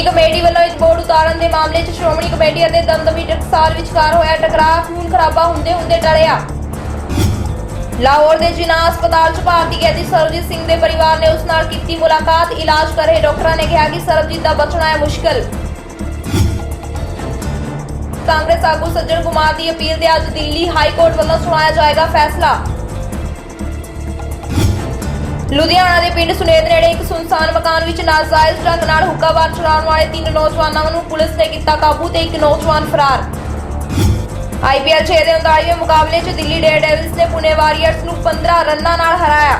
Shiromani committee ਵੱਲੋਂ ਇਸ board ਉਤਾਰਨ ਦੇ ਮਾਮਲੇ 'ਚ ਸ਼੍ਰੋਮਣੀ ਕਮੇਟੀ ਅਤੇ ਦਮਦਮੀ ਟਕਸਾਲ ਵਿਚਕਾਰ ਹੋਇਆ ਟਕਰਾਅ, ਖੂਨ ਖਰਾਬਾ ਹੁੰਦੇ ਹੁੰਦੇ ਟਲਿਆ। ਲਾਹੌਰ ਦੇ ਜਿਨਾ ਹਸਪਤਾਲ 'ਚ ਭਾਰਤੀ ਕੈਦੀ ਸਰਬਜੀਤ ਸਿੰਘ ਦੇ ਪਰਿਵਾਰ ਨੇ ਉਸ ਨਾਲ ਕੀਤੀ ਮੁਲਾਕਾਤ, ਇਲਾਜ ਕਰ ਰਹੇ ਡਾਕਟਰਾਂ ਨੇ ਕਿਹਾ ਕਿ ਸਰਬਜੀਤ ਦਾ ਬਚਣਾ ਹੈ ਮੁਸ਼ਕਲ। ਕਾਂਗਰਸ ਆਗੂ ਸੱਜਣ ਕੁਮਾਰ ਦੀ ਅਪੀਲ ਤੇ ਅੱਜ ਦਿੱਲੀ ਹਾਈ ਕੋਰਟ ਵੱਲੋਂ ਸੁਣਾਇਆ ਜਾਏਗਾ ਫੈਸਲਾ। ਲੁਧਿਆਣਾ ਦੇ ਪਿੰਡ ਸੁਨੇਤ ਨੇੜੇ ਇੱਕ ਸੁਨਸਾਨ ਮਕਾਨ ਵਿੱਚ ਨਾਜਾਇਜ਼ ਢੰਗ ਨਾਲ ਹੁੱਕਾਬਾਰ ਚਲਾਉਣ ਵਾਲੇ ਤਿੰਨ ਨੌਜਵਾਨਾਂ ਨੂੰ ਪੁਲਿਸ ਨੇ ਕੀਤਾ ਕਾਬੂ ਤੇ ਇੱਕ ਨੌਜਵਾਨ ਫਰਾਰ। ਆਈਪੀਐਲ 6 ਦੇ 39ਵੇਂ ਮੁਕਾਬਲੇ 'ਚ ਦਿੱਲੀ ਡੇਅਰਡੇਵਿਲਸ ਨੇ ਪੁਣੇ ਵਾਰੀਅਰਸ ਨੂੰ 15 ਰਨਾਂ ਨਾਲ ਹਰਾਇਆ।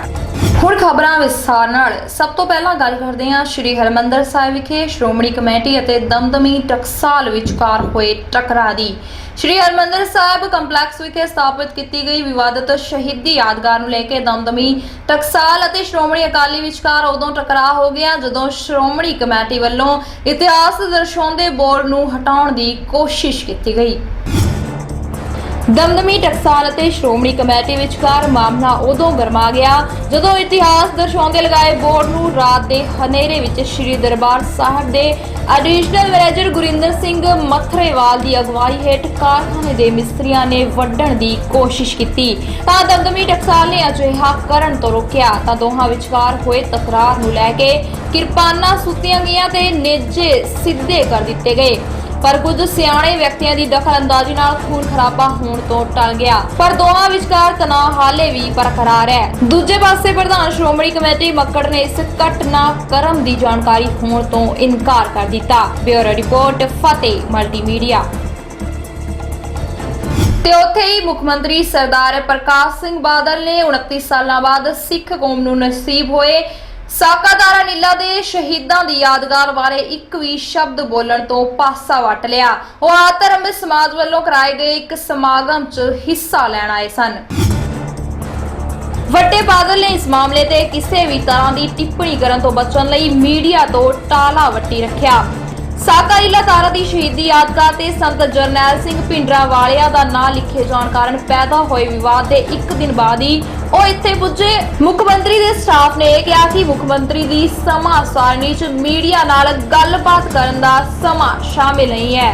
ਹੁਣ ਖਬਰਾਂ ਵਿਸਥਾਰ ਨਾਲ। ਸਭ ਤੋਂ ਪਹਿਲਾਂ ਗੱਲ ਕਰਦੇ ਹਾਂ ਸ਼੍ਰੀ ਹਰਮੰਦਰ ਸਾਹਿਬ ਵਿਖੇ ਸ਼੍ਰੋਮਣੀ ਕਮੇਟੀ ਅਤੇ ਦਮਦਮੀ ਟਕਸਾਲ ਵਿਚਕਾਰ ਹੋਏ ਟਕਰਾਅ ਦੀ। ਸ਼੍ਰੀ ਹਰਮੰਦਰ ਸਾਹਿਬ ਕੰਪਲੈਕਸ ਵਿਖੇ ਸਥਾਪਿਤ ਕੀਤੀ ਗਈ ਵਿਵਾਦਤ ਸ਼ਹੀਦੀ ਯਾਦਗਾਰ ਨੂੰ ਲੈ ਕੇ ਦਮਦਮੀ ਟਕਸਾਲ ਅਤੇ ਸ਼੍ਰੋਮਣੀ ਅਕਾਲੀ ਵਿਚਕਾਰ ਉਦੋਂ ਟਕਰਾਅ ਹੋ ਗਿਆ ਜਦੋਂ ਸ਼੍ਰੋਮਣੀ ਕਮੇਟੀ ਵੱਲੋਂ ਇਤਿਹਾਸ ਦਰਸਾਉਂਦੇ ਬੋਰਡ ਨੂੰ ਹਟਾਉਣ ਦੀ ਕੋਸ਼ਿਸ਼ ਕੀਤੀ ਗਈ। ਦਮਦਮੀ ਟਕਸਾਲ ਅਤੇ ਸ਼੍ਰੋਮਣੀ ਕਮੇਟੀ ਵਿਚਕਾਰ ਮਾਮਲਾ ਉਦੋਂ ਗਰਮਾ ਗਿਆ, ਜਦੋਂ ਇਤਿਹਾਸ ਦਰਸਾਉਂਦੇ ਲਗਾਏ ਬੋਰਡ ਨੂੰ ਰਾਤ ਦੇ ਹਨੇਰੇ ਵਿੱਚ ਸ੍ਰੀ ਦਰਬਾਰ ਸਾਹਿਬ ਦੇ ਐਡੀਸ਼ਨਲ ਮੈਨੇਜਰ ਗੁਰਿੰਦਰ ਸਿੰਘ ਮਥਰੇਵਾਲ ਦੀ ਅਗਵਾਈ ਹੇਠ ਕਾਰਖਾਨੇ ਦੇ ਮਿਸਤਰੀਆਂ ਨੇ ਵੱਢਣ ਦੀ ਕੋਸ਼ਿਸ਼ ਕੀਤੀ। ਤਾਂ ਦਮਦਮੀ ਟਕਸਾਲ ਨੇ ਅਜਿਹਾ ਕਰਨ ਤੋਂ ਰੋਕਿਆ, ਤਾਂ ਦੋਹਾਂ ਵਿਚਕਾਰ ਹੋਏ ਤਕਰਾਰ ਨੂੰ ਲੈ ਕੇ ਕਿਰਪਾਨਾਂ ਸੁੱਤੀਆਂ ਗਈਆਂ ਤੇ ਨੇਜੇ ਸਿੱਧੇ ਕਰ ਦਿੱਤੇ ਗਏ। ਪਰ ਕੁਝ ਸਿਆਣੇ ਵਿਅਕਤੀਆਂ ਦੀ ਦਖਲਅੰਦਾਜ਼ੀ ਨਾਲ ਖੂਨ ਖਰਾਬਾ ਹੋਣ ਤੋਂ ਟਲ ਗਿਆ। ਪਰ ਦੋਹਾਂ ਵਿਚਕਾਰ ਤਣਾਅ ਹਾਲੇ ਵੀ ਬਰਕਰਾਰ ਹੈ। ਦੂਜੇ ਪਾਸੇ ਪ੍ਰਧਾਨ ਸ਼੍ਰੋਮਣੀ ਕਮੇਟੀ ਮੱਕੜ ਨੇ ਇਸ ਘਟਨਾਕ੍ਰਮ ਦੀ ਜਾਣਕਾਰੀ ਹੋਣ ਤੋਂ ਇਨਕਾਰ ਕਰ ਦਿੱਤਾ। ਬਿਊਰੋ ਰਿਪੋਰਟ, ਫਤਿਹ ਮਲਟੀਮੀਡੀਆ ਤੇ ਉੱਥੇ ਹੀ ਮੁੱਖ ਮੰਤਰੀ ਸਰਦਾਰ ਪ੍ਰਕਾਸ਼ ਸਿੰਘ ਬਾਦਲ ਨੇ 29 ਸਾਲਾਂ ਬਾਅਦ ਸਿੱਖ ਕੌਮ ਨੂੰ ਨਸੀਬ ਹੋਏ। ਸਾਕਾਦਾਰਾ ਨੀਲਾ ਦੇ ਸ਼ਹੀਦਾਂ ਦੀ ਯਾਦਗਾਰ ਬਾਰੇ ਇੱਕ ਵੀ ਸ਼ਬਦ ਬੋਲਣ ਤੋਂ ਪਾਸਾ ਵੱਟ ਲਿਆ। ਉਹ ਆਤਰੰਭ ਸਮਾਜ ਵੱਲੋਂ ਕਰਾਏ ਗਏ ਇੱਕ ਸਮਾਗਮ 'ਚ ਹਿੱਸਾ ਲੈਣ ਆਏ ਸਨ। ਵੱਡੇ ਬਾਦਲ ਨੇ ਇਸ ਮਾਮਲੇ ਤੇ ਕਿਸੇ ਵੀ ਤਰ੍ਹਾਂ ਦੀ ਟਿੱਪਣੀ ਕਰਨ ਤੋਂ ਬਚਣ ਲਈ ਮੀਡੀਆ ਤੋਂ ਟਾਲਾ ਵੱਟੀ ਰੱਖਿਆ। ਸਾਕਾਰੀਲਾ ਤਾਰਾ ਦੀ ਸ਼ਹੀਦੀ ਯਾਦਗਾਰ ਤੇ ਸੰਤ ਜਰਨੈਲ ਸਿੰਘ ਭਿੰਡਰਾ ਵਾਲਿਆ ਦਾ ਨਾਂ ਲਿਖੇ ਜਾਣ ਕਾਰਨ ਪੈਦਾ ਹੋਏ ਵਿਵਾਦ ਦੇ ਇੱਕ ਦਿਨ ਬਾਅਦ ਹੀ ਉਹ ਇੱਥੇ ਪੁੱਜੇ। ਮੁੱਖ ਮੰਤਰੀ ਦੇ ਸਟਾਫ ਨੇ ਇਹ ਕਿਹਾ ਕਿ ਮੁੱਖ ਮੰਤਰੀ ਦੀ ਸਮਾਂ ਸਾਰਣੀ 'ਚ ਮੀਡੀਆ ਨਾਲ ਗੱਲਬਾਤ ਕਰਨ ਦਾ ਸਮਾਂ ਸ਼ਾਮਿਲ ਨਹੀਂ ਹੈ।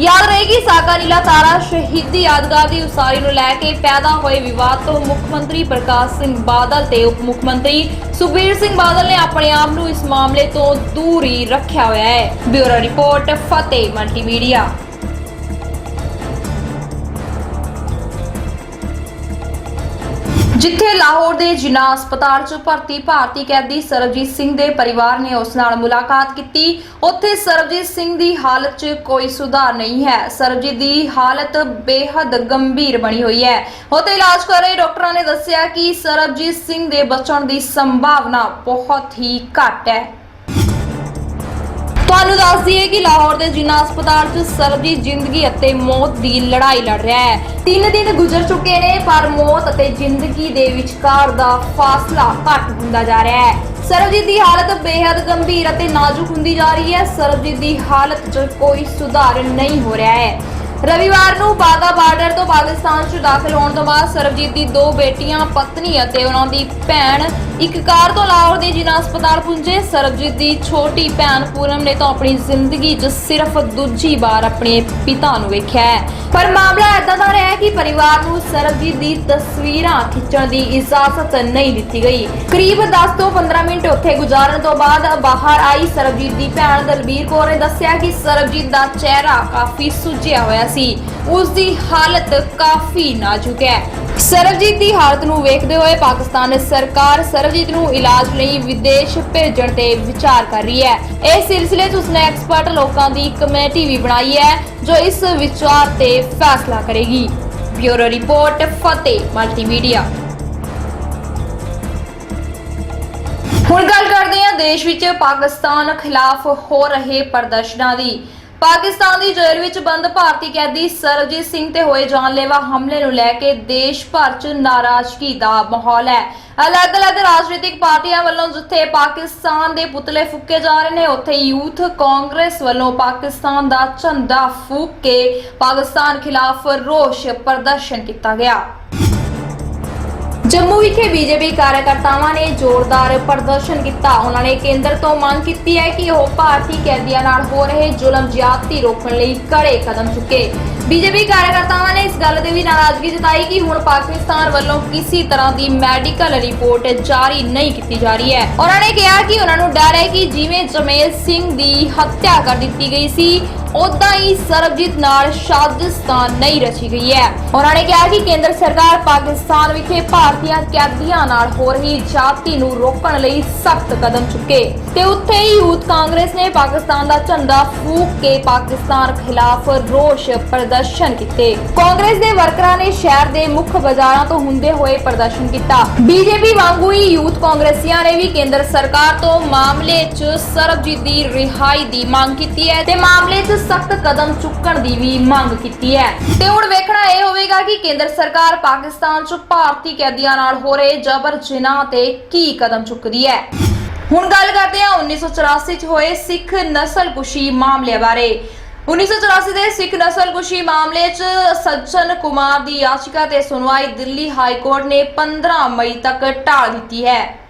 ਯਾਦ ਰਹੇਗੀ ਸਾਕਾ ਨੀਲਾ ਤਾਰਾ ਸ਼ਹੀਦੀ ਯਾਦਗਾਰ ਦੀ ਉਸਾਰੀ ਨੂੰ ਲੈ ਕੇ ਪੈਦਾ ਹੋਏ ਵਿਵਾਦ ਤੋਂ ਮੁੱਖ ਮੰਤਰੀ ਪ੍ਰਕਾਸ਼ ਸਿੰਘ ਬਾਦਲ ਤੇ ਉਪ ਮੁੱਖ ਮੰਤਰੀ ਸੁਖਬੀਰ ਸਿੰਘ ਬਾਦਲ ਨੇ ਆਪਣੇ ਆਪ ਨੂੰ ਇਸ ਮਾਮਲੇ ਤੋਂ ਦੂਰ ਹੀ ਰੱਖਿਆ ਹੋਇਆ ਹੈ। ਬਿਊਰੋ ਰਿਪੋਰਟ, ਫਤਿਹ ਮਲਟੀਮੀਡੀਆ ਜਿੱਥੇ ਲਾਹੌਰ ਦੇ ਜਿਨਾ ਹਸਪਤਾਲ 'ਚ ਭਰਤੀ ਭਾਰਤੀ ਕੈਦੀ ਸਰਬਜੀਤ ਸਿੰਘ ਦੇ ਪਰਿਵਾਰ ਨੇ ਉਸ ਨਾਲ ਮੁਲਾਕਾਤ ਕੀਤੀ, ਉੱਥੇ ਸਰਬਜੀਤ ਸਿੰਘ ਦੀ ਹਾਲਤ 'ਚ ਕੋਈ ਸੁਧਾਰ ਨਹੀਂ ਹੈ। ਸਰਬਜੀਤ ਦੀ ਹਾਲਤ ਬੇਹੱਦ ਗੰਭੀਰ ਬਣੀ ਹੋਈ ਹੈ। ਉੱਥੇ ਇਲਾਜ ਕਰ ਰਹੇ ਡਾਕਟਰਾਂ ਨੇ ਦੱਸਿਆ ਕਿ ਸਰਬਜੀਤ ਸਿੰਘ ਦੇ ਬਚਣ ਦੀ ਸੰਭਾਵਨਾ ਬਹੁਤ ਹੀ ਘੱਟ ਹੈ। ਤੁਹਾਨੂੰ ਦੱਸ ਦਈਏ ਕਿ ਲਾਹੌਰ ਦੇ ਜਿਨਾ ਹਸਪਤਾਲ 'ਚ ਸਰਬਜੀਤ ਜ਼ਿੰਦਗੀ ਅਤੇ ਮੌਤ ਦੀ ਲੜਾਈ ਲੜ ਰਿਹਾ ਹੈ। ਤਿੰਨ ਦਿਨ ਗੁਜ਼ਰ ਚੁੱਕੇ ਨੇ, ਪਰ ਮੌਤ ਅਤੇ ਜ਼ਿੰਦਗੀ ਦੇ ਵਿਚਕਾਰ ਦਾ ਫਾਸਲਾ ਘੱਟ ਹੁੰਦਾ ਜਾ ਰਿਹਾ ਹੈ। ਸਰਬਜੀਤ ਦੀ ਹਾਲਤ ਬੇहद ਗੰਭੀਰ ਅਤੇ ਨਾਜ਼ੁਕ ਹੁੰਦੀ ਜਾ ਰਹੀ ਹੈ। ਸਰਬਜੀਤ ਦੀ ਹਾਲਤ 'ਚ ਕੋਈ ਸੁਧਾਰ ਨਹੀਂ ਹੋ ਰਿਹਾ ਹੈ। ਰਵੀਵਾਰ ਨੂੰ ਬਾਗਾ ਬਾਰਡਰ ਤੋਂ ਪਾਕਿਸਤਾਨ 'ਚ ਦਾਖਲ ਹੋਣ ਤੋਂ ਬਾਅਦ ਸਰਬਜੀਤ ਦੀ ਦੋ ਬੇਟੀਆਂ, ਪਤਨੀ ਅਤੇ ਉਹਨਾਂ ਦੀ ਭੈਣ ਇੱਕ ਕਾਰ ਤੋਂ ਲਾਹੌਰ ਦੇ ਜਿਨਾ ਹਸਪਤਾਲ ਪੁੰਜੇ। ਸਰਬਜੀਤ ਦੀ ਛੋਟੀ ਭੈਣ ਪੂਨਮ ਨੇ ਤਾਂ ਆਪਣੀ ਜ਼ਿੰਦਗੀ 'ਚ ਸਿਰਫ ਦੂਜੀ ਵਾਰ ਆਪਣੇ ਪਿਤਾ ਨੂੰ ਵੇਖਿਆ ਹੈ। ਪਰ ਮਾਮਲਾ ਇਦਾਂ ਦਾ ਰਿਹਾ ਕਿ ਪਰਿਵਾਰ ਨੂੰ ਸਰਬਜੀਤ ਦੀ ਤਸਵੀਰਾਂ ਖਿੱਚਣ ਦੀ ਇਜਾਜ਼ਤ ਨਹੀਂ ਦਿੱਤੀ ਗਈ। ਕਰੀਬ 10 ਤੋਂ 15 ਮਿੰਟ ਉੱਥੇ ਗੁਜ਼ਾਰਨ ਤੋਂ ਬਾਅਦ ਬਾਹਰ ਆਈ ਸਰਬਜੀਤ ਦੀ ਭੈਣ ਦਲਬੀਰ ਕੌਰ ਨੇ ਦੱਸਿਆ ਕਿ ਸਰਬਜੀਤ ਦਾ ਚਿਹਰਾ ਕਾਫੀ ਸੁੱਜਿਆ ਹੋਇਆ ਸੀ। ਉਸ ਦੀ ਹਾਲਤ ਕਾਫੀ ਨਾਜ਼ੁਕ ਹੈ। ਸਰਬਜੀਤ ਦੀ ਹਾਲਤ ਨੂੰ ਵੇਖਦੇ ਹੋਏ ਪਾਕਿਸਤਾਨ ਸਰਕਾਰ ਸਰਬਜੀਤ ਨੂੰ ਇਲਾਜ ਲਈ ਵਿਦੇਸ਼ ਭੇਜਣ ਤੇ ਵਿਚਾਰ ਕਰ ਰਹੀ ਹੈ। ਇਸ ਸਿਲਸਿਲੇ 'ਚ ਉਸਨੇ ਐਕਸਪਰਟ ਲੋਕਾਂ ਦੀ ਕਮੇਟੀ ਵੀ ਬਣਾਈ ਹੈ, ਜੋ ਇਸ ਵਿਚਾਰ ਤੇ ਫੈਸਲਾ ਕਰੇਗੀ। Bureau report, Fateh, multimedia. ਹੁਣ ਗੱਲ ਕਰਦੇ ਹਾਂ ਦੇਸ਼ ਵਿੱਚ ਪਾਕਿਸਤਾਨ ਖਿਲਾਫ ਹੋ ਰਹੇ ਪ੍ਰਦਰਸ਼ਨਾਂ ਦੀ। ਪਾਕਿਸਤਾਨ ਦੀ ਜੇਲ੍ਹ ਵਿੱਚ ਬੰਦ ਭਾਰਤੀ ਕੈਦੀ ਸਰਬਜੀਤ ਸਿੰਘ ਤੇ ਹੋਏ ਜਾਨਲੇਵਾ ਹਮਲੇ ਨੂੰ ਲੈ ਕੇ ਦੇਸ਼ ਭਰ 'ਚ ਨਾਰਾਜ਼ਗੀ ਦਾ ਮਾਹੌਲ ਹੈ। ਅਲੱਗ-ਅਲੱਗ ਰਾਜਨੀਤਿਕ ਪਾਰਟੀਆਂ ਵੱਲੋਂ ਜਿੱਥੇ ਪਾਕਿਸਤਾਨ ਦੇ ਪੁਤਲੇ ਫੁੱਕੇ ਜਾ ਰਹੇ ਨੇ, ਉੱਥੇ ਯੂਥ ਕਾਂਗਰਸ ਵੱਲੋਂ ਪਾਕਿਸਤਾਨ ਦਾ ਝੰਡਾ ਫੂਕ ਕੇ ਪਾਕਿਸਤਾਨ ਖਿਲਾਫ ਰੋਸ ਪ੍ਰਦਰਸ਼ਨ ਕੀਤਾ ਗਿਆ। ਜੰਮੂ ਵਿਖੇ ਬੀਜੇਪੀ ਕਾਰਜਕਰਤਾਵਾਂ ਨੇ ਜ਼ੋਰਦਾਰ ਪ੍ਰਦਰਸ਼ਨ ਕੀਤਾ। ਉਹਨਾਂ ਨੇ ਕੇਂਦਰ ਤੋਂ ਮੰਗ ਕੀਤੀ ਹੈ ਕਿ ਉਹ ਭਾਰਤੀ ਕੈਦੀਆਂ ਨਾਲ ਹੋ ਰਹੇ ਜ਼ੁਲਮ ਜ਼ਿਆਦਤੀ ਰੋਕਣ ਲਈ ਕੜੇ ਕਦਮ ਚੁੱਕੇ। ਬੀਜੇਪੀ ਕਾਰਜਕਰਤਾਵਾਂ ਨੇ ਇਸ ਗੱਲ ਦੇ ਵੀ ਨਾਰਾਜ਼ਗੀ ਜਤਾਈ ਕਿ ਹੁਣ ਪਾਕਿਸਤਾਨ ਵੱਲੋਂ ਕਿਸੇ ਤਰ੍ਹਾਂ ਦੀ ਮੈਡੀਕਲ ਰਿਪੋਰਟ ਜਾਰੀ ਨਹੀਂ ਕੀਤੀ ਜਾ ਰਹੀ ਹੈ। ਉਹਨਾਂ ਨੇ ਕਿਹਾ ਕਿ ਉਹਨਾਂ ਨੂੰ ਡਰ ਹੈ ਕਿ ਜਿਵੇਂ ਜਮੇਲ ਸਿੰਘ ਦੀ ਹੱਤਿਆ ਕਰ ਦਿੱਤੀ ਗਈ ਸੀ ਉਦਾਂ ਹੀ ਸਰਬਜੀਤ ਨਾਲ ਸਾਜ਼ਿਸ਼ਤਾਨ ਨਹੀਂ ਰਚੀ ਗਈ ਹੈ। ਉਹਨਾਂ ਨੇ ਕਿਹਾ ਕਿ ਕੇਂਦਰ ਸਰਕਾਰ ਪਾਕਿਸਤਾਨ ਵਿਖੇ ਭਾਰਤੀਆਂ ਕੈਦੀਆਂ ਨਾਲ ਹੋ ਰਹੀ ਜਾਤੀ ਨੂੰ ਰੋਕਣ ਲਈ ਸਖਤ ਕਦਮ ਚੁੱਕੇ। ਤੇ ਉੱਥੇ ਹੀ ਯੂਥ ਕਾਂਗਰਸ ਨੇ ਪਾਕਿਸਤਾਨ ਦਾ ਝੰਡਾ ਫੂਕ ਕੇ ਪਾਕਿਸਤਾਨ ਖਿਲਾਫ ਰੋਸ ਪ੍ਰਦਰਸ਼ਨ ਕੀਤੇ। ਕਾਂਗਰਸ ਦੇ ਵਰਕਰਾਂ ਨੇ ਸ਼ਹਿਰ ਦੇ ਮੁੱਖ ਬਾਜ਼ਾਰਾਂ ਤੋਂ ਹੁੰਦੇ ਹੋਏ ਪ੍ਰਦਰਸ਼ਨ ਕੀਤਾ। ਬੀਜੇਪੀ ਵਾਂਗੂ ਹੀ ਯੂਥ ਕਾਂਗਰਸੀਆਂ ਨੇ ਵੀ ਕੇਂਦਰ ਸਰਕਾਰ ਤੋਂ ਮਾਮਲੇ 'ਚ ਸਰਬਜੀਤ ਦੀ ਰਿਹਾਈ ਦੀ ਮੰਗ ਕੀਤੀ ਹੈ। ਤੇ ਮਾਮਲੇ 'ਚ ਸਖਤ ਕਦਮ ਚੁੱਕਣ ਦੀ ਵੀ ਮੰਗ ਕੀਤੀ ਹੈ। ਤੇ ਹੁਣ ਵੇਖਣਾ ਇਹ ਹੋਵੇਗਾ ਕਿ ਕੇਂਦਰ ਸਰਕਾਰ ਪਾਕਿਸਤਾਨ 'ਚ ਭਾਰਤੀ ਕੈਦੀਆਂ ਨਾਲ ਹੋ ਰਹੇ ਜਬਰ ਜਿਨਾਹ ਤੇ ਕੀ ਕਦਮ ਚੁੱਕਦੀ ਹੈ। ਹੁਣ ਗੱਲ ਕਰਦੇ ਹਾਂ 1984 ਚ ਹੋਏ ਸਿੱਖ ਨਸਲਕੁਸ਼ੀ ਮਾਮਲੇ ਬਾਰੇ। 1984 ਦੇ ਸਿੱਖ ਨਸਲਕੁਸ਼ੀ ਮਾਮਲੇ 'ਚ ਸੱਜਣ ਕੁਮਾਰ ਦੀ ਯਾਚਿਕਾ ਤੇ ਸੁਣਵਾਈ ਦਿੱਲੀ ਹਾਈ ਕੋਰਟ ਨੇ 15 ਮਈ ਤੱਕ ਟਾਲ ਦਿੱਤੀ ਹੈ।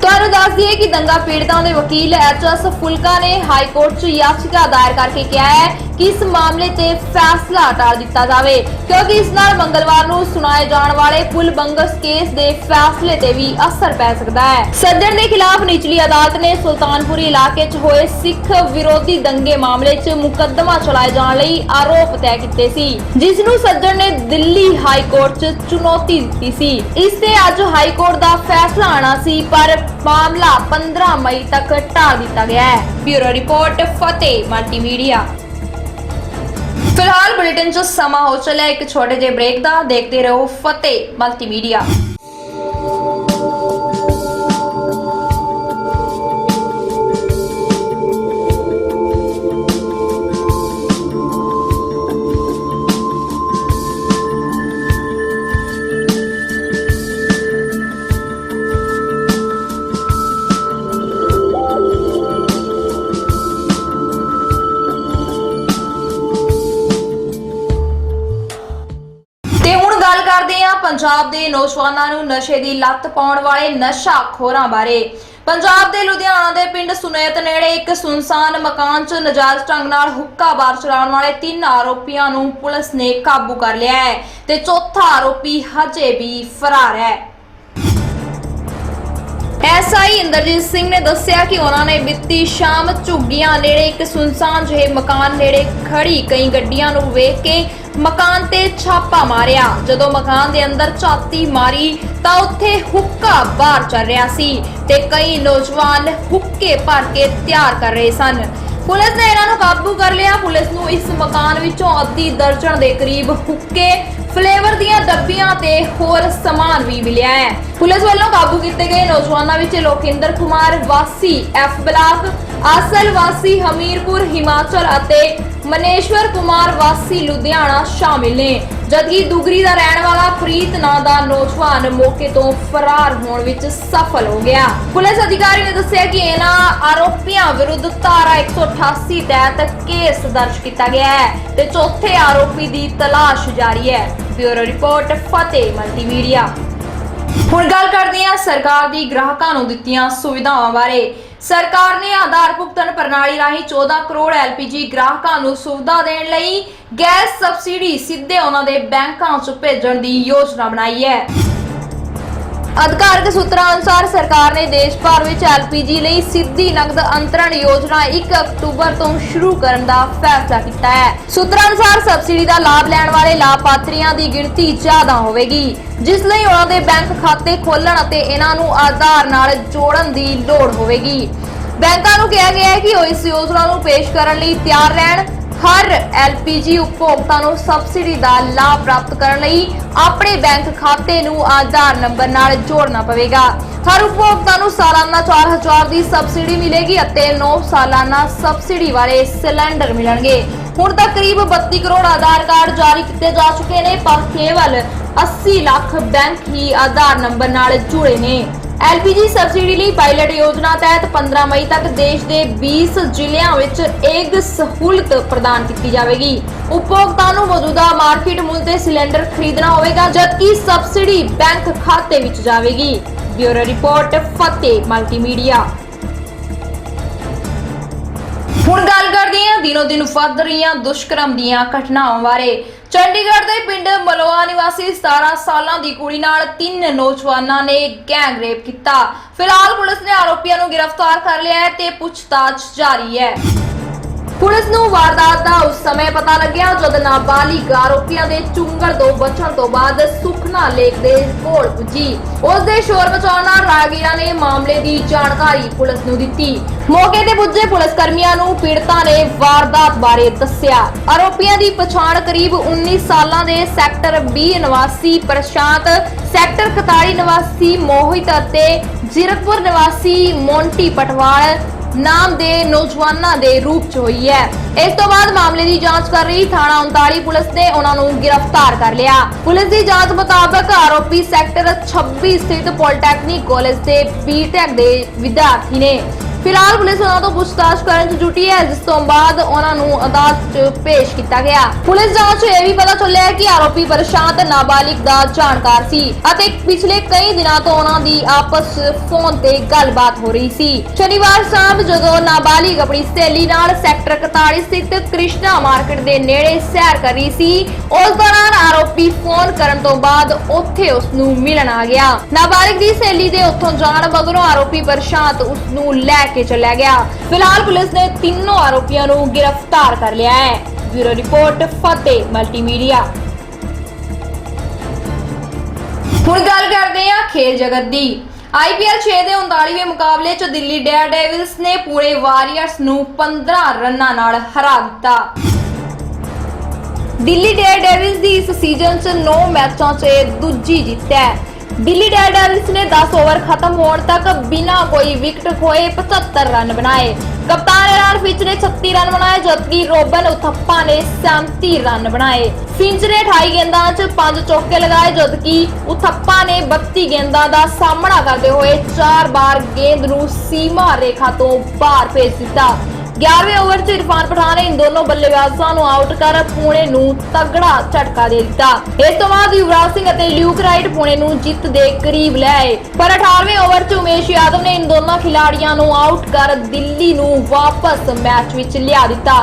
ਤੁਹਾਨੂੰ ਦੱਸ ਦਈਏ ਕਿ ਦੰਗਾ ਪੀੜਤਾਂ ਦੇ ਵਕੀਲ ਐਚਐਸ ਫੁਲਕਾ ਨੇ ਹਾਈ ਕੋਰਟ 'ਚ ਯਾਚਿਕਾ ਦਾਇਰ ਕਰਕੇ ਕਿਹਾ ਹੈ ਕਿ ਇਸ ਮਾਮਲੇ ਤੇ ਫੈਸਲਾ ਟਾਲ ਦਿੱਤਾ ਜਾਵੇ? ਕਿਉਂਕਿ ਇਸ ਨਾਲ ਮੰਗਲਵਾਰ ਨੂੰ ਸੁਣਾਏ ਜਾਣ ਵਾਲੇ ਪੁਲ ਬੰਗਸ ਕੇਸ ਦੇ ਫੈਸਲੇ ਤੇ ਵੀ ਅਸਰ ਪੈ ਸਕਦਾ ਹੈ। ਸੱਜਣ ਦੇ ਖਿਲਾਫ ਨਿਚਲੀ ਅਦਾਲਤ ਨੇ ਸੁਲਤਾਨਪੁਰੀ ਇਲਾਕੇ 'ਚ ਹੋਏ ਸਿੱਖ ਵਿਰੋਧੀ ਦੰਗੇ ਮਾਮਲੇ 'ਚ ਮੁਕੱਦਮਾ ਚਲਾਏ ਜਾਣ ਲਈ ਆਰੋਪ ਤੈਅ ਕੀਤੇ ਸੀ, ਜਿਸ ਨੂੰ ਸੱਜਣ ਨੇ ਦਿੱਲੀ ਹਾਈ ਕੋਰਟ 'ਚ ਚੁਣੌਤੀ ਦਿੱਤੀ ਸੀ। ਇਸ ਤੇ ਅੱਜ ਹਾਈ ਕੋਰਟ ਦਾ ਫੈਸਲਾ ਆਣਾ ਸੀ, ਪਰ ਮਾਮਲਾ 15 ਮਈ ਤੱਕ ਟਾਲ ਦਿੱਤਾ ਗਿਆ ਹੈ। Bureau report, Fateh, multimedia. ਫਿਲਹਾਲ ਬੁਲੇਟਿਨ 'ਚ ਸਮਾਂ ਹੋ ਚੱਲਿਆ। ਇੱਕ ਛੋਟੇ ਜਿਹੇ ਬ੍ਰੇਕ ਦਾ ਦੇਖਦੇ ਰਹੋ ਫਤਿਹ, ਮਲਟੀਮੀਡੀਆ। ਨੌਜਵਾਨਾਂ ਨੂੰ ਨਸ਼ੇ ਦੀ ਲੱਤ ਪਾਉਣ ਵਾਲੇ ਨਸ਼ਾ ਖੋਰਾਂ ਬਾਰੇ। ਪੰਜਾਬ ਦੇ ਲੁਧਿਆਣਾ ਦੇ ਪਿੰਡ ਸੁਨੇਤ ਨੇੜੇ ਇੱਕ ਸੁਨਸਾਨ ਮਕਾਨ 'ਚ ਨਜਾਇਜ਼ ਢੰਗ ਨਾਲ ਹੁੱਕਾ ਬਾਰ ਚਲਾਉਣ ਵਾਲੇ ਤਿੰਨ ਆਰੋਪੀਆਂ ਨੂੰ ਪੁਲਿਸ ਨੇ ਕਾਬੂ ਕਰ ਲਿਆ ਹੈ ਤੇ ਚੌਥਾ ਆਰੋਪੀ ਹਜੇ ਵੀ ਫਰਾਰ ਹੈ। ਐਸਆਈ ਇੰਦਰਜੀਤ ਸਿੰਘ ਨੇ ਦੱਸਿਆ ਕਿ ਉਹਨਾਂ ਨੇ ਬੀਤੀ ਸ਼ਾਮ ਝੁੱਗੀਆਂ ਨੇੜੇ ਇੱਕ ਸੁਨਸਾਨ ਜਿਹੇ ਮਕਾਨ ਨੇੜੇ ਖੜੀ ਕਈ ਗੱਡੀਆਂ ਨੂੰ ਵੇਖ ਕੇ ਮਕਾਨ ਤੇ ਛਾਪਾ ਮਾਰਿਆ। ਜਦੋਂ ਮਕਾਨ ਦੇ ਅੰਦਰ ਝਾਤੀ ਮਾਰੀ ਤਾਂ ਉੱਥੇ ਹੁੱਕਾ ਬਾਹਰ ਚੱਲ ਰਿਹਾ ਸੀ ਤੇ ਕਈ ਨੌਜਵਾਨ ਹੁੱਕੇ ਭਰ ਕੇ ਤਿਆਰ ਕਰ ਰਹੇ ਸਨ। ਪੁਲਿਸ ਨੇ ਇਹਨਾਂ ਨੂੰ ਕਾਬੂ ਕਰ ਲਿਆ। ਪੁਲਿਸ ਨੂੰ ਇਸ ਮਕਾਨ ਵਿੱਚੋਂ ਅੱਧੀ ਦਰਜਨ ਦੇ ਕਰੀਬ ਹੁੱਕੇ ਫਲੇਵਰ ਦੀਆਂ ਡੱਬੀਆਂ ਤੇ ਹੋਰ ਸਮਾਨ ਵੀ ਮਿਲਿਆ ਹੈ। ਪੁਲਿਸ ਵੱਲੋਂ ਕਾਬੂ ਕੀਤੇ ਗਏ ਨੌਜਵਾਨਾਂ ਵਿੱਚ ਲੋਕਿੰਦਰ ਕੁਮਾਰ, ਵਾਸੀ ਐਫ ਬਲਾਕ ਅਸਲ ਵਾਸੀ ਹਮੀਰਪੁਰ, ਹਿਮਾਚਲ ਅਤੇ ਮਨੇਸ਼ਵਰ ਕੁਮਾਰ, ਵਾਸੀ ਲੁਧਿਆਣਾ ਸ਼ਾਮਿਲ ਨੇ। ਜਦਕਿ ਦੁਗਰੀ ਦਾ ਰਹਿਣ ਵਾਲਾ ਪ੍ਰੀਤ ਨਾਂ ਦਾ ਨੌਜਵਾਨ ਮੌਕੇ ਤੋਂ ਫਰਾਰ ਹੋਣ ਵਿੱਚ ਸਫਲ ਹੋ ਗਿਆ। ਪੁਲਿਸ ਅਧਿਕਾਰੀ ਨੇ ਦੱਸਿਆ ਕਿ ਇਹਨਾਂ ਆਰੋਪੀਆਂ ਵਿਰੁੱਧ ਧਾਰਾ 188 ਤਹਿਤ ਕੇਸ ਦਰਜ ਕੀਤਾ ਗਿਆ ਹੈ ਤੇ ਚੌਥੇ ਆਰੋਪੀ ਦੀ ਤਲਾਸ਼ ਜਾਰੀ ਹੈ। Bureau report, Fateh multimedia. ਹੁਣ ਗੱਲ ਕਰਦੇ ਹਾਂ ਸਰਕਾਰ ਦੀ ਗ੍ਰਾਹਕਾਂ ਨੂੰ ਦਿੱਤੀਆਂ ਸੁਵਿਧਾਵਾਂ ਬਾਰੇ। ਸਰਕਾਰ ਨੇ ਆਧਾਰ ਭੁਗਤਾਨ ਪ੍ਰਣਾਲੀ ਰਾਹੀਂ 14 ਕਰੋੜ ਐਲਪੀਜੀ ਗ੍ਰਾਹਕਾਂ ਨੂੰ ਸੁਵਿਧਾ ਦੇਣ ਲਈ ਗੈਸ ਸਬਸਿਡੀ ਸਿੱਧੇ ਉਹਨਾਂ ਦੇ ਬੈਂਕਾਂ 'ਚ ਭੇਜਣ ਦੀ ਯੋਜਨਾ ਬਣਾਈ ਹੈ। ਅਧਿਕਾਰਕ ਸੂਤਰਾਂ ਅਨੁਸਾਰ ਸਰਕਾਰ ਨੇ ਦੇਸ਼ ਭਰ ਵਿੱਚ ਐਲਪੀਜੀ ਲਈ ਸਿੱਧੀ ਨਕਦ ਅੰਤਰਣ ਯੋਜਨਾ 1 ਅਕਤੂਬਰ ਤੋਂ ਸ਼ੁਰੂ ਕਰਨ ਦਾ ਫੈਸਲਾ ਕੀਤਾ ਹੈ। ਸੂਤਰਾਂ ਅਨੁਸਾਰ ਸਬਸਿਡੀ ਦਾ ਲਾਭ ਲੈਣ ਵਾਲੇ ਲਾਭਪਾਤਰੀਆਂ ਦੀ ਗਿਣਤੀ ਜ਼ਿਆਦਾ ਹੋਵੇਗੀ, ਜਿਸ ਲਈ ਉਹਨਾਂ ਦੇ ਬੈਂਕ ਖਾਤੇ ਖੋਲਣ ਅਤੇ ਇਹਨਾਂ ਨੂੰ ਆਧਾਰ ਨਾਲ ਜੋੜਨ ਦੀ ਲੋੜ ਹੋਵੇਗੀ। ਬੈਂਕਾਂ ਨੂੰ ਕਿਹਾ ਗਿਆ ਹੈ ਕਿ ਉਹ ਇਸ ਯੋਜਨਾ ਨੂੰ ਪੇਸ਼ ਕਰਨ ਲਈ ਤਿਆਰ ਰਹਿਣ ਹਰ ਐਲਪੀਜੀ ਉਪਭੋਗਤਾ ਨੂੰ ਸਬਸਿਡੀ ਦਾ ਲਾਭ ਪ੍ਰਾਪਤ ਕਰਨ ਲਈ ਆਪਣੇ ਬੈਂਕ ਖਾਤੇ ਨੂੰ ਆਧਾਰ ਨੰਬਰ ਨਾਲ ਜੋੜਨਾ ਪਵੇਗਾ। ਹਰ ਉਪਭੋਗਤਾ ਨੂੰ ਸਾਲਾਨਾ 4000 ਦੀ ਸਬਸਿਡੀ ਮਿਲੇਗੀ ਅਤੇ 9 ਸਾਲਾਨਾ ਸਬਸਿਡੀ ਵਾਲੇ ਸਿਲੰਡਰ ਮਿਲਣਗੇ। ਹੁਣ ਤੱਕ ਕਰੀਬ 32 ਕਰੋੜ ਆਧਾਰ ਕਾਰਡ ਜਾਰੀ ਕੀਤੇ ਜਾ ਚੁੱਕੇ ਨੇ, ਪਰ ਕੇਵਲ 80 ਲੱਖ ਬੈਂਕ ਹੀ ਆਧਾਰ ਨੰਬਰ ਨਾਲ ਜੁੜੇ ਨੇ। LPG ਸਬਸਿਡੀ ਲਈ ਪਾਇਲਟ ਯੋਜਨਾ ਤਹਿਤ 15 ਮਈ ਤੱਕ ਦੇਸ਼ ਦੇ 20 ਜ਼ਿਲ੍ਹਿਆਂ ਵਿੱਚ ਇੱਕ ਸਹੂਲਤ ਪ੍ਰਦਾਨ ਕੀਤੀ ਜਾਵੇਗੀ। ਉਪਭੋਗਤਾ ਨੂੰ ਮੌਜੂਦਾ ਮਾਰਕੀਟ ਮੁੱਲ ਤੇ ਸਿਲੰਡਰ ਖਰੀਦਣਾ ਹੋਵੇਗਾ, ਜਦਕਿ ਸਬਸਿਡੀ ਬੈਂਕ ਖਾਤੇ ਵਿੱਚ ਜਾਵੇਗੀ। Bureau report, Fateh multimedia. ਹੁਣ ਗੱਲ ਕਰਦੇ ਹਾਂ ਦਿਨੋ ਦਿਨ ਵੱਧ ਰਹੀਆਂ ਦੁਸ਼ਕਰਮ ਦੀਆਂ ਘਟਨਾਵਾਂ ਬਾਰੇ। ਚੰਡੀਗੜ੍ਹ ਦੇ ਪਿੰਡ ਮਲੋਆ ਨਿਵਾਸੀ 17 ਸਾਲਾਂ ਦੀ ਕੁੜੀ ਨਾਲ ਤਿੰਨ ਨੌਜਵਾਨਾਂ ਨੇ ਗੈਂਗ ਰੇਪ ਕੀਤਾ। ਫਿਲਹਾਲ ਪੁਲਿਸ ਨੇ ਆਰੋਪੀਆਂ ਨੂੰ ਗ੍ਰਿਫਤਾਰ ਕਰ ਲਿਆ ਹੈ ਤੇ ਪੁੱਛਤਾਛ ਜਾਰੀ ਹੈ। ਪੁਲਿਸ ਨੂੰ ਵਾਰਦਾਤ ਦਾ ਉਸ ਸਮੇਂ ਪਤਾ ਲੱਗਿਆ ਜਦ ਨਾਬਾਲਿਗ ਆਰੋਪੀਆਂ ਦੇ ਚੁੰਗਲ ਤੋਂ ਬਚਣ ਤੋਂ ਬਾਅਦ ਸੁਖਨਾ ਲੇਕ ਦੇ ਕੋਲ ਪੁੱਜੀ। ਉਸ ਦੇ ਸ਼ੋਰ ਮਚਾਉਣ ਨਾਲ ਨੇ ਮਾਮਲੇ ਦੀ ਜਾਣਕਾਰੀ ਪੁਲਿਸ ਨੂੰ ਦਿੱਤੀ। ਮੌਕੇ ਤੇ ਪੁੱਜੇ ਪੁਲਿਸ ਕਰਮੀਆਂ ਨੂੰ ਪੀੜਤਾ ਨੇ ਵਾਰਦਾਤ ਬਾਰੇ ਦੱਸਿਆ। ਆਰੋਪੀਆਂ ਦੀ ਪਛਾਣ ਕਰੀਬ 19 ਸਾਲਾਂ ਦੇ ਸੈਕਟਰ 20 ਨਿਵਾਸੀ ਪ੍ਰਸ਼ਾਂਤ, ਸੈਕਟਰ 41 ਨਿਵਾਸੀ ਮੋਹਿਤ ਅਤੇ ਜ਼ੀਰਕਪੁਰ ਨਿਵਾਸੀ ਮੋਂਟੀ ਪਟਵਾਲ ਨਾਮ ਦੇ ਨੌਜਵਾਨਾਂ ਦੇ ਰੂਪ 'ਚ ਹੋਈ ਹੈ। ਇਸ ਤੋਂ ਬਾਅਦ ਮਾਮਲੇ ਦੀ ਜਾਂਚ ਕਰ ਰਹੀ ਥਾਣਾ 39 ਪੁਲਿਸ ਨੇ ਉਹਨਾਂ ਨੂੰ ਗ੍ਰਿਫਤਾਰ ਕਰ ਲਿਆ। ਪੁਲਿਸ ਦੀ ਜਾਂਚ ਮੁਤਾਬਕ ਆਰੋਪੀ ਸੈਕਟਰ 26 ਸਥਿਤ ਪੋਲੀਟੈਕਨਿਕ ਕਾਲਜ ਦੇ ਬੀਟੈਕ ਦੇ ਵਿਦਿਆਰਥੀ ਨੇ। ਫਿਲਹਾਲ ਪੁਲਿਸ ਉਹਨਾਂ ਤੋਂ ਪੁੱਛਤਾਛ ਕਰਨ 'ਚ ਜੁਟੀ ਹੈ, ਜਿਸ ਤੋਂ ਬਾਅਦ ਉਹਨਾਂ ਨੂੰ ਅਦਾਲਤ 'ਚ ਪੇਸ਼ ਕੀਤਾ ਗਿਆ। ਪੁਲਿਸ ਜਾਂਚ 'ਚ ਇਹ ਵੀ ਪਤਾ ਚੱਲਿਆ ਕਿ ਆਰੋਪੀ ਪ੍ਰਸ਼ਾਂਤ ਨਾਬਾਲਿਗ ਦਾ ਜਾਣਕਾਰ ਸੀ ਅਤੇ ਪਿਛਲੇ ਕਈ ਦਿਨਾਂ ਤੋਂ ਉਹਨਾਂ ਦੀ ਆਪਸ ਫੋਨ ਤੇ ਗੱਲਬਾਤ ਹੋ ਰਹੀ ਸੀ। ਸ਼ਨੀਵਾਰ ਸ਼ਾਮ ਜਦੋਂ ਨਾਬਾਲਿਗ ਆਪਣੀ ਸਹੇਲੀ ਨਾਲ ਸੈਕਟਰ 41 ਸਥਿਤ ਕ੍ਰਿਸ਼ਨਾ ਮਾਰਕੀਟ ਦੇ ਨੇੜੇ ਸੈਰ ਕਰ ਰਹੀ ਸੀ, ਉਸ ਦੌਰਾਨ ਆਰੋਪੀ ਫੋਨ ਕਰਨ ਤੋਂ ਬਾਅਦ ਉੱਥੇ ਉਸ ਨੂੰ ਮਿਲਣ ਆ ਗਿਆ। ਨਾਬਾਲਿਗ ਦੀ ਸਹੇਲੀ ਦੇ ਉੱਥੋਂ ਜਾਣ ਮਗਰੋਂ ਆਰੋਪੀ ਪ੍ਰਸ਼ਾਂਤ ਉਸ ਨੂੰ ਲੈ ਕੇ ਚਲਾ ਗਿਆ। ਫਿਲਹਾਲ ਪੁਲਿਸ ਨੇ ਤਿੰਨੋਂ ਆਰੋਪੀਆਂ ਨੂੰ ਗ੍ਰਿਫਤਾਰ ਕਰ ਲਿਆ ਹੈ। Bureau report, Fateh multimedia. ਹੁਣ ਗੱਲ ਕਰਦੇ ਹਾਂ ਖੇਲ ਜਗਤ ਦੀ। IPL 6 ਦੇ 39ਵੇਂ ਮੁਕਾਬਲੇ 'ਚ ਦਿੱਲੀ ਡੇਅਰ ਡੇਵਿਲਸ ਨੇ ਪੂਰੇ ਵਾਰੀਅਰਸ ਨੂੰ 15 ਰਨਾਂ ਨਾਲ ਹਰਾ ਦਿੱਤਾ। ਦਿੱਲੀ ਡੇਅਰ ਡੇਵਿਲਸ ਦੀ ਇਸ ਸੀਜ਼ਨ 'ਚ 9 ਮੈਚਾਂ 'ਚ ਦੂਜੀ ਜਿੱਤ ਹੈ। ਦਿੱਲੀ ਡੇਅਰ ਨੇ 10 ਓਵਰ ਖਤਮ ਹੋਣ ਤੱਕ ਬਿਨਾਂ ਕੋਈ ਵਿਕਟ ਖੋਏ 75 ਰਨ ਬਣਾਏ। ਕਪਤਾਨ ਇਰਾਨ ਫਿੰਚ ਨੇ 36 ਰਨ ਬਣਾਏ, ਜਦਕਿ ਰੋਬਨ ਉਥੱਪਾ ਨੇ 37 ਰਨ ਬਣਾਏ। ਫਿੰਚ ਨੇ 28 ਗੇਂਦਾਂ 'ਚ 5 ਚੌਕੇ ਲਗਾਏ, ਜਦਕਿ ਉਥੱਪਾ ਨੇ 32 ਗੇਂਦਾਂ ਦਾ ਸਾਹਮਣਾ ਕਰਦੇ ਹੋਏ 4 ਵਾਰ ਗੇਂਦ ਨੂੰ ਸੀਮਾ ਰੇਖਾ ਤੋਂ ਬਾਹਰ ਭੇਜ ਦਿੱਤਾ। 11ਵੇਂ ਓਵਰ 'ਚ ਇਰਫਾਨ ਪਠਾਨ ਨੇ ਇਨ ਦੋਨੋਂ ਬੱਲੇਬਾਜ਼ਾਂ ਨੂੰ ਆਊਟ ਕਰ ਪੁਣੇ ਨੂੰ ਤਗੜਾ ਝਟਕਾ ਦੇ ਦਿੱਤਾ। ਇਸ ਤੋਂ ਬਾਅਦ ਯੁਵਰਾਜ ਸਿੰਘ ਅਤੇ ਲਿਊਕ ਰਾਈਟ ਪੁਣੇ ਨੂੰ ਜਿੱਤ ਦੇ ਕਰੀਬ ਲੈ ਆਏ। ਪਰ 18ਵੇਂ ਓਵਰ 'ਚ ਉਮੇਸ਼ ਯਾਦਵ ਨੇ ਇਨ ਦੋਨਾਂ ਖਿਡਾਰੀਆਂ ਨੂੰ ਆਊਟ ਕਰ ਦਿੱਲੀ ਨੂੰ ਵਾਪਸ ਮੈਚ ਵਿੱਚ ਲਿਆ ਦਿੱਤਾ।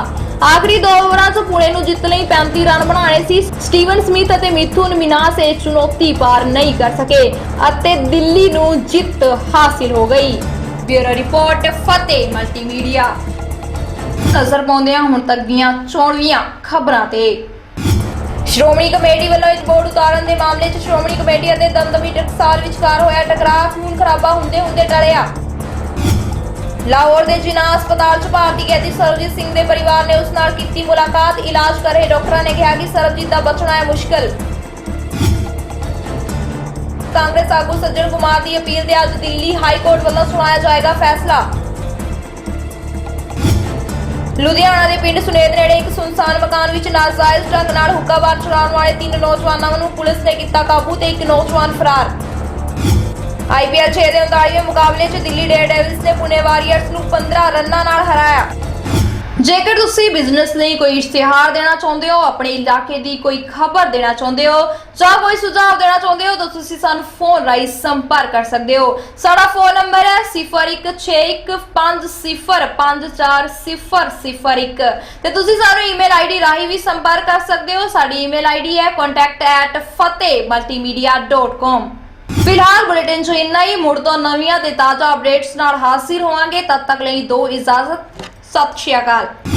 ਆਖਰੀ ਦੋ ਓਵਰਾਂ 'ਚ ਪੁਣੇ ਨੂੰ ਜਿੱਤ ਲਈ 35 ਰਨ ਬਣਾਉਣੇ ਸੀ। ਸਟੀਵਨ ਸਮਿਥ ਅਤੇ ਮਿਥੁਨ ਮਿਨਾਸ ਇਹ ਚੁਣੌਤੀ ਪਾਰ ਨਹੀਂ ਕਰ ਸਕੇ ਅਤੇ ਦਿੱਲੀ ਨੂੰ ਜਿੱਤ ਹਾਸਿਲ ਹੋ ਗਈ। Bureau report, Fateh multimedia. ਨਜ਼ਰ ਪਾਉਂਦੇ ਹਾਂ ਹੁਣ ਤੱਕ ਦੀਆਂ ਚੋਣਵੀਆਂ ਖਬਰਾਂ ਤੇ। ਸ਼੍ਰੋਮਣੀ ਕਮੇਟੀ ਵੱਲੋਂ ਇੱਕ ਬੋਰਡ ਉਤਾਰਨ ਦੇ ਮਾਮਲੇ 'ਚ ਸ਼੍ਰੋਮਣੀ ਕਮੇਟੀ ਅਤੇ ਦਮਦਮੀ ਟਕਸਾਲ ਵਿਚਕਾਰ ਹੋਇਆ ਟਕਰਾਅ, ਖੂਨ ਖਰਾਬਾ ਹੁੰਦੇ ਹੁੰਦੇ ਟਲਿਆ। ਲਾਹੌਰ ਦੇ ਜਿਨਾ ਹਸਪਤਾਲ 'ਚ ਭਾਰਤੀ ਕੈਦੀ ਸਰਬਜੀਤ ਸਿੰਘ ਦੇ ਪਰਿਵਾਰ ਨੇ ਉਸ ਨਾਲ ਕੀਤੀ ਮੁਲਾਕਾਤ, ਇਲਾਜ ਕਰ ਰਹੇ ਡਾਕਟਰਾਂ ਨੇ ਕਿਹਾ ਕਿ ਸਰਬਜੀਤ ਦਾ ਬਚਣਾ ਹੈ ਮੁਸ਼ਕਲ। ਕਾਂਗਰਸ ਆਗੂ ਸੱਜਣ ਕੁਮਾਰ ਦੀ ਅਪੀਲ ਤੇ ਅੱਜ ਦਿੱਲੀ ਹਾਈ ਕੋਰਟ ਵੱਲੋਂ ਸੁਣਾਇਆ ਜਾਏਗਾ ਫੈਸਲਾ। ਲੁਧਿਆਣਾ ਦੇ ਪਿੰਡ ਸੁਨੇਰ ਨੇੜੇ ਇੱਕ ਸੁਨਸਾਨ ਮਕਾਨ ਵਿੱਚ ਨਾਜਾਇਜ਼ ਢੰਗ ਨਾਲ ਹੁੱਕਾਬਾਰ ਚਲਾਉਣ ਵਾਲੇ ਤਿੰਨ ਨੌਜਵਾਨਾਂ ਨੂੰ ਪੁਲਿਸ ਨੇ ਕੀਤਾ ਕਾਬੂ ਤੇ ਇੱਕ ਨੌਜਵਾਨ ਫਰਾਰ। ਆਈਪੀਐਲ 6 ਦੇ 39ਵੇਂ ਮੁਕਾਬਲੇ 'ਚ ਦਿੱਲੀ ਡੇਅਰਡੇਵਿਲਸ ਨੇ ਪੁਣੇ ਵਾਰੀਅਰਸ ਨੂੰ 15 ਰਨਾਂ ਨਾਲ ਹਰਾਇਆ। ਜੇਕਰ ਤੁਸੀਂ ਬਿਜ਼ਨਸ ਲਈ ਕੋਈ ਇਸ਼ਤਿਹਾਰ ਦੇਣਾ ਚਾਹੁੰਦੇ ਹੋ, ਆਪਣੇ ਇਲਾਕੇ ਦੀ ਕੋਈ ਖਬਰ ਦੇਣਾ ਚਾਹੁੰਦੇ ਹੋ, ਜਾਂ ਕੋਈ ਸੁਝਾਅ ਦੇਣਾ ਚਾਹੁੰਦੇ ਹੋ, ਤਾਂ ਤੁਸੀਂ ਸਾਨੂੰ ਫੋਨ ਰਾਹੀਂ ਸੰਪਰਕ ਕਰ ਸਕਦੇ ਹੋ। ਸਾਡਾ ਫੋਨ ਨੰਬਰ ਹੈ 0161505401 ਤੇ ਤੁਸੀਂ ਸਾਨੂੰ ਈਮੇਲ ਆਈਡੀ ਰਾਹੀਂ ਵੀ ਸੰਪਰਕ ਕਰ ਸਕਦੇ ਹੋ। ਸਾਡੀ ਈਮੇਲ ਆਈਡੀ ਹੈ contact@fatehmultimedia.com ਫਿਲਹਾਲ ਬੁਲੇਟਿਨ 'ਚ ਇੰਨਾ ਹੀ, ਮੁੜ ਤੋਂ ਨਵੀਆਂ ਤੇ ਤਾਜ਼ਾ ਅਪਡੇਟਸ ਨਾਲ ਹਾਜ਼ਰ ਹੋਵਾਂਗੇ। ਤਦ ਤੱਕ ਲਈ ਦੋ ਇਜਾਜ਼ਤ। ਸਤਿ ਸ਼੍ਰੀ ਅਕਾਲ।